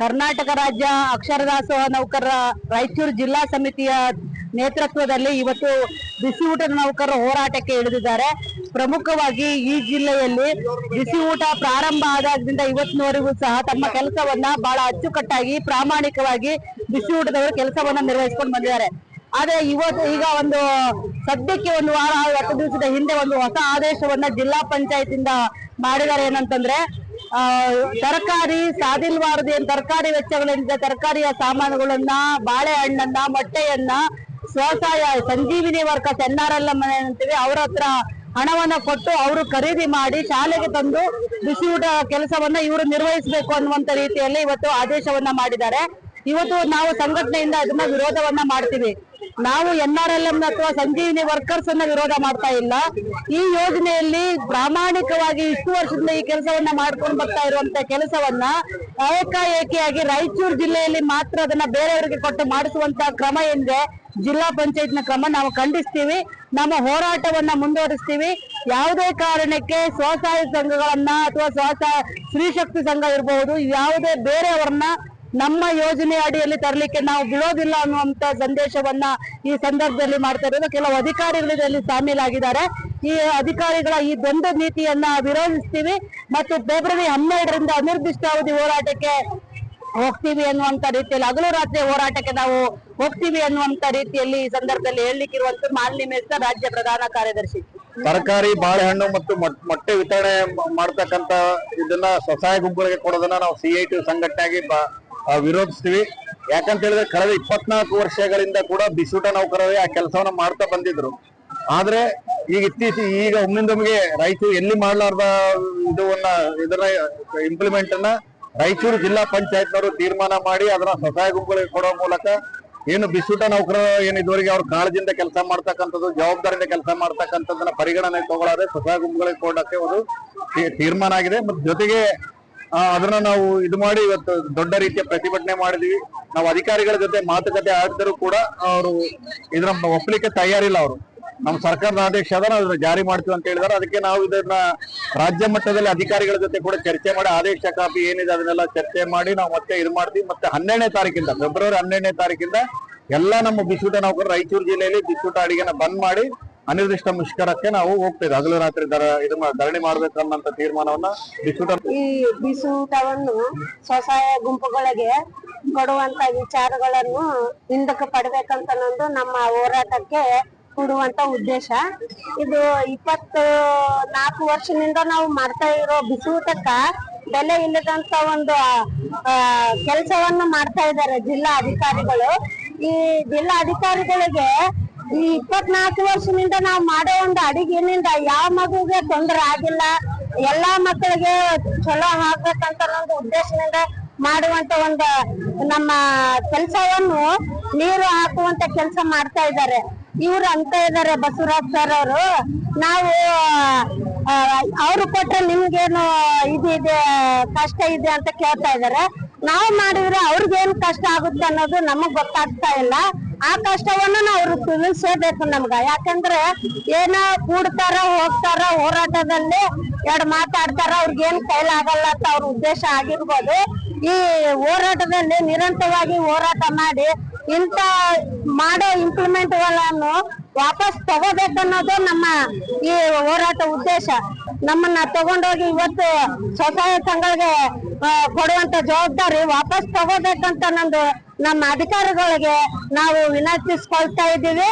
ಕರ್ನಾಟಕ ರಾಜ್ಯ ಅಕ್ಷರದಾಸೋಹ ನೌಕರರ ರಾಯಚೂರು ಜಿಲ್ಲಾ ಸಮಿತಿಯ ನೇತೃತ್ವದಲ್ಲಿ ಇವತ್ತು ಬಿಸಿ ಊಟದ ನೌಕರರ ಹೋರಾಟಕ್ಕೆ ಇಳಿದಿದ್ದಾರೆ. ಪ್ರಮುಖವಾಗಿ ಈ ಜಿಲ್ಲೆಯಲ್ಲಿ ಬಿಸಿ ಊಟ ಪ್ರಾರಂಭ ಆದಾಗದಿಂದ ಇವತ್ತಿನವರೆಗೂ ಸಹ ತಮ್ಮ ಕೆಲಸವನ್ನ ಬಹಳ ಅಚ್ಚುಕಟ್ಟಾಗಿ, ಪ್ರಾಮಾಣಿಕವಾಗಿ ಬಿಸಿ ಊಟದವರು ಕೆಲಸವನ್ನ ನಿರ್ವಹಿಸಿಕೊಂಡು ಬಂದಿದ್ದಾರೆ. ಆದ್ರೆ ಇವತ್ತು ಈಗ ಒಂದು ಸದ್ಯಕ್ಕೆ ಒಂದು ವಾರ, ಹತ್ತು ದಿವಸದ ಹಿಂದೆ ಒಂದು ಹೊಸ ಆದೇಶವನ್ನ ಜಿಲ್ಲಾ ಪಂಚಾಯತ್ ಮಾಡಿದ್ದಾರೆ ಏನಂತಂದ್ರೆ ತರಕಾರಿ ಸಾದಿಲ್ವಾರದಿ ತರಕಾರಿ ವೆಚ್ಚಗಳಿಂದ ತರಕಾರಿಯ ಸಾಮಾನುಗಳನ್ನ, ಬಾಳೆಹಣ್ಣನ್ನ, ಮೊಟ್ಟೆಯನ್ನ, ಸ್ವಸಹಾಯ, Sanjeevini workers N R L ಅಂತೀವಿ, ಅವ್ರ ಹತ್ರ ಹಣವನ್ನ ಕೊಟ್ಟು ಅವರು ಖರೀದಿ ಮಾಡಿ ಶಾಲೆಗೆ ತಂದು ಬಿಸಿ ಊಟ ಕೆಲಸವನ್ನ ಇವರು ನಿರ್ವಹಿಸಬೇಕು ಅನ್ನುವಂತ ರೀತಿಯಲ್ಲಿ ಇವತ್ತು ಆದೇಶವನ್ನ ಮಾಡಿದ್ದಾರೆ. ಇವತ್ತು ನಾವು ಸಂಘಟನೆಯಿಂದ ಅದನ್ನ ವಿರೋಧವನ್ನ ಮಾಡ್ತೀವಿ. ನಾವು ಎನ್ ಆರ್ ಎಲ್ ಎಂ ಅಥವಾ ಸಂಜೀವಿನಿ ವರ್ಕರ್ಸ್ ಅನ್ನ ವಿರೋಧ ಮಾಡ್ತಾ ಇಲ್ಲ. ಈ ಯೋಜನೆಯಲ್ಲಿ ಪ್ರಾಮಾಣಿಕವಾಗಿ ಇಷ್ಟು ವರ್ಷದಿಂದ ಈ ಕೆಲಸವನ್ನ ಮಾಡ್ಕೊಂಡು ಬರ್ತಾ ಇರುವಂತ ಕೆಲಸವನ್ನ ಏಕಾಏಕಿಯಾಗಿ ರಾಯಚೂರು ಜಿಲ್ಲೆಯಲ್ಲಿ ಮಾತ್ರ ಅದನ್ನ ಬೇರೆಯವರಿಗೆ ಕೊಟ್ಟು ಮಾಡಿಸುವಂತ ಕ್ರಮ ಎಂದೇ ಜಿಲ್ಲಾ ಪಂಚಾಯತ್ನ ಕ್ರಮ ನಾವು ಖಂಡಿಸ್ತೀವಿ. ನಮ್ಮ ಹೋರಾಟವನ್ನ ಮುಂದುವರಿಸ್ತೀವಿ. ಯಾವುದೇ ಕಾರಣಕ್ಕೆ ಸ್ವಸಹಾಯ ಸಂಘಗಳನ್ನ ಅಥವಾ ಸ್ವಸಹಾಯ ಸ್ತ್ರೀಶಕ್ತಿ ಸಂಘ ಇರಬಹುದು, ಯಾವುದೇ ಬೇರೆಯವರನ್ನ ನಮ್ಮ ಯೋಜನೆ ಅಡಿಯಲ್ಲಿ ತರಲಿಕ್ಕೆ ನಾವು ಬಿಡೋದಿಲ್ಲ ಅನ್ನುವಂತ ಸಂದೇಶವನ್ನ ಈ ಸಂದರ್ಭದಲ್ಲಿ ಮಾಡ್ತಾ ಇರೋದು. ಕೆಲವು ಅಧಿಕಾರಿಗಳು ಇದರಲ್ಲಿ ಸಾಮೀಲಾಗಿದ್ದಾರೆ. ಈ ಅಧಿಕಾರಿಗಳ ಈ ದ್ವಂದ್ವ ನೀತಿಯನ್ನ ವಿರೋಧಿಸ್ತೀವಿ ಮತ್ತು ಫೆಬ್ರವರಿ ಹನ್ನೆರಡರಿಂದ ಅನಿರ್ದಿಷ್ಟಾವಧಿ ಹೋರಾಟಕ್ಕೆ ಹೋಗ್ತೀವಿ ಅನ್ನುವಂತ ರೀತಿಯಲ್ಲಿ, ಹಗಲು ರಾತ್ರಿ ಹೋರಾಟಕ್ಕೆ ನಾವು ಹೋಗ್ತೀವಿ ಅನ್ನುವಂತ ರೀತಿಯಲ್ಲಿ ಈ ಸಂದರ್ಭದಲ್ಲಿ ಹೇಳಲಿಕ್ಕಿರುವಂತ ಮಾಲಿನ್ಯ ಮೇಸ್ತ ರಾಜ್ಯ ಪ್ರಧಾನ ಕಾರ್ಯದರ್ಶಿ. ತರಕಾರಿ, ಬಾಳೆಹಣ್ಣು ಮತ್ತು ಮೊಟ್ಟೆ ವಿತರಣೆ ಮಾಡ್ತಕ್ಕಂತ ಇದನ್ನ ಸ್ವಸಹಾಯ ಗುಂಪುಗಳಿಗೆ ಕೊಡೋದನ್ನ ನಾವು ಸಿಐಟಿ ಸಂಘಟನೆಯಾಗಿ ವಿರೋಧಿಸ್ತೀವಿ. ಯಾಕಂತ ಹೇಳಿದ್ರೆ ಕಳೆದ ಇಪ್ಪತ್ನಾಲ್ಕು ವರ್ಷಗಳಿಂದ ಕೂಡ ಬಿಸೂಟ ನೌಕರರೇ ಆ ಕೆಲಸವನ್ನ ಮಾಡ್ತಾ ಬಂದಿದ್ರು. ಆದ್ರೆ ಈಗ ಇತ್ತೀಚೆಗೆ ಈಗ ಒಮ್ಮಿಂದೊಮ್ಮಿಗೆ ರಾಯಚೂರು ಎಲ್ಲಿ ಮಾಡಲಾರ್ದ ಇದನ್ನ ಇದನ್ನ ಇಂಪ್ಲಿಮೆಂಟ್ ಅನ್ನ ರಾಯಚೂರು ಜಿಲ್ಲಾ ಪಂಚಾಯತ್ನವರು ತೀರ್ಮಾನ ಮಾಡಿ ಅದನ್ನ ಸ್ವಸಹಾಯ ಗುಂಪುಗಳಿಗೆ ಕೊಡೋ ಮೂಲಕ ಏನು ಬಿಸೂಟ ನೌಕರರು ಏನು ಇದುವರೆಗೆ ಅವ್ರ ಕಾಳಜಿಯಿಂದ ಕೆಲಸ ಮಾಡ್ತಕ್ಕಂಥದ್ದು, ಜವಾಬ್ದಾರಿಯಿಂದ ಕೆಲಸ ಮಾಡ್ತಕ್ಕಂಥದ್ದನ್ನ ಪರಿಗಣನೆ ತಗೊಳ್ಳಾದೆ ಸ್ವಸಹಾಯ ಗುಂಪುಗಳಿಗೆ ಕೊಡೋಕೆ ಒಂದು ತೀರ್ಮಾನ ಆಗಿದೆ. ಮತ್ತು ಜೊತೆಗೆ ಅದನ್ನ ನಾವು ಇದು ಮಾಡಿ ಇವತ್ತು ದೊಡ್ಡ ರೀತಿಯ ಪ್ರತಿಭಟನೆ ಮಾಡಿದ್ವಿ. ನಾವು ಅಧಿಕಾರಿಗಳ ಜೊತೆ ಮಾತುಕತೆ ಆಡಿದ್ರು ಕೂಡ ಅವರು ಇದನ್ನ ಒಪ್ಪಲಿಕ್ಕೆ ತಯಾರಿಲ್ಲ ಅವರು. ನಮ್ಮ ಸರ್ಕಾರದ ಆದೇಶ ಅದ ನಾವು ಇದನ್ನ ಜಾರಿ ಮಾಡ್ತೀವಿ ಅಂತ ಹೇಳಿದಾರೆ. ಅದಕ್ಕೆ ನಾವು ಇದನ್ನ ರಾಜ್ಯ ಮಟ್ಟದಲ್ಲಿ ಅಧಿಕಾರಿಗಳ ಜೊತೆ ಕೂಡ ಚರ್ಚೆ ಮಾಡಿ ಆದೇಶ ಕಾಪಿ ಏನಿದೆ ಅದನ್ನೆಲ್ಲ ಚರ್ಚೆ ಮಾಡಿ ನಾವು ಮತ್ತೆ ಇದು ಮಾಡ್ತೀವಿ. ಮತ್ತೆ ಹನ್ನೆರಡನೇ ತಾರೀಕಿಂದ, ಫೆಬ್ರವರಿ ಹನ್ನೆರಡನೇ ತಾರೀಕಿಂದ ಎಲ್ಲ ನಮ್ಮ ಬಿಸ್ಯೂಟ ನೌಕರರು ರಾಯಚೂರು ಜಿಲ್ಲೆಯಲ್ಲಿ ಬಿಸಿಟ ಅಡಿಗೆನ ಬಂದ್ ಮಾಡಿ ಅನಿರ್ದಿಷ್ಟ ಮುಷ್ಕರಕ್ಕೆ ನಾವು ಹೋಗ್ತೇವೆ. ಹಗಲು ರಾತ್ರಿ ದರ ಇದು ಧರಣಿ ಮಾಡ್ಬೇಕು ಅನ್ನೋಂಥ ತೀರ್ಮಾನವನ್ನ ಬಿಸೂಟ ಈ ಬಿಸೂಟವನ್ನು ಸ್ವಸಹಾಯ ಗುಂಪುಗಳಿಗೆ ಕೊಡುವಂತ ವಿಚಾರಗಳನ್ನು ಹಿಂದಕ್ಕೆ ಪಡ್ಬೇಕಂತ ನಂದು ನಮ್ಮ ಹೋರಾಟಕ್ಕೆ ಕೊಡುವಂತ ಉದ್ದೇಶ. ಇದು ಇಪ್ಪತ್ತು ನಾಲ್ಕು ವರ್ಷದಿಂದ ನಾವು ಮಾಡ್ತಾ ಇರೋ ಬಿಸೂಟಕ್ಕ ಬೆಲೆ ಇಲ್ಲದಂತ ಒಂದು ಕೆಲಸವನ್ನು ಮಾಡ್ತಾ ಇದ್ದಾರೆ ಜಿಲ್ಲಾ ಅಧಿಕಾರಿಗಳು. ಈ ಜಿಲ್ಲಾ ಅಧಿಕಾರಿಗಳಿಗೆ ಈ ಇಪ್ಪತ್ನಾಲ್ಕು ವರ್ಷದಿಂದ ನಾವು ಮಾಡೋ ಒಂದು ಅಡಿಗೆನಿಂದ ಯಾವ ಮಗುಗೆ ತೊಂದರೆ ಆಗಿಲ್ಲ, ಎಲ್ಲಾ ಮಕ್ಕಳಿಗೆ ಚಲೋ ಆಗ್ಬೇಕಂತ ಒಂದು ಉದ್ದೇಶದಿಂದ ಮಾಡುವಂತ ಒಂದು ನಮ್ಮ ಕೆಲಸವನ್ನು ನೀರು ಹಾಕುವಂತ ಕೆಲಸ ಮಾಡ್ತಾ ಇದ್ದಾರೆ. ಇವ್ರು ಅಂತ ಇದ್ದಾರೆ ಬಸವರಾಜ್ ಸರ್ ಅವರು. ನಾವು ಅವ್ರು ಕೊಟ್ರೆ ನಿಮ್ಗೇನು ಇದು ಇದೆ, ಕಷ್ಟ ಇದೆ ಅಂತ ಕೇಳ್ತಾ ಇದಾರೆ ನಾವು ಮಾಡಿದ್ರೆ ಅವ್ರಿಗೇನು ಕಷ್ಟ ಆಗುತ್ತೆ ಅನ್ನೋದು ನಮಗ್ ಗೊತ್ತಾಗ್ತಾ ಇಲ್ಲ. ಆ ಕಷ್ಟವನ್ನು ನಾವು ತಿಳಿಸಬೇಕು ನಮ್ಗ. ಯಾಕಂದ್ರೆ ಏನ ಕೂಡ್ತಾರ, ಹೋಗ್ತಾರ, ಹೋರಾಟದಲ್ಲಿ ಎರಡು ಮಾತಾಡ್ತಾರ ಅವ್ರಿಗೇನ್ ಕೈಲಾಗಲ್ಲ ಅಂತ ಅವ್ರ ಉದ್ದೇಶ ಆಗಿರ್ಬೋದು. ಈ ಹೋರಾಟದಲ್ಲಿ ನಿರಂತರವಾಗಿ ಹೋರಾಟ ಮಾಡಿ ಇಂತ ಮಾಡೋ ಇಂಪ್ಲಿಮೆಂಟ್ಗಳನ್ನು ವಾಪಸ್ ತಗೋಬೇಕನ್ನೋದು ನಮ್ಮ ಈ ಹೋರಾಟ ಉದ್ದೇಶ. ನಮ್ಮನ್ನ ತಗೊಂಡೋಗಿ ಇವತ್ತು ಸ್ವಸಹಾಯ ಸಂಘಗಳಿಗೆ ಕೊಡುವಂತ ಜವಾಬ್ದಾರಿ ವಾಪಸ್ ತಗೋಬೇಕಂತ ನಂದು ನಮ್ಮ ಅಧಿಕಾರಿಗಳಿಗೆ ನಾವು ವಿನಂತಿಸ್ಕೊಳ್ತಾ ಇದ್ದೀವಿ.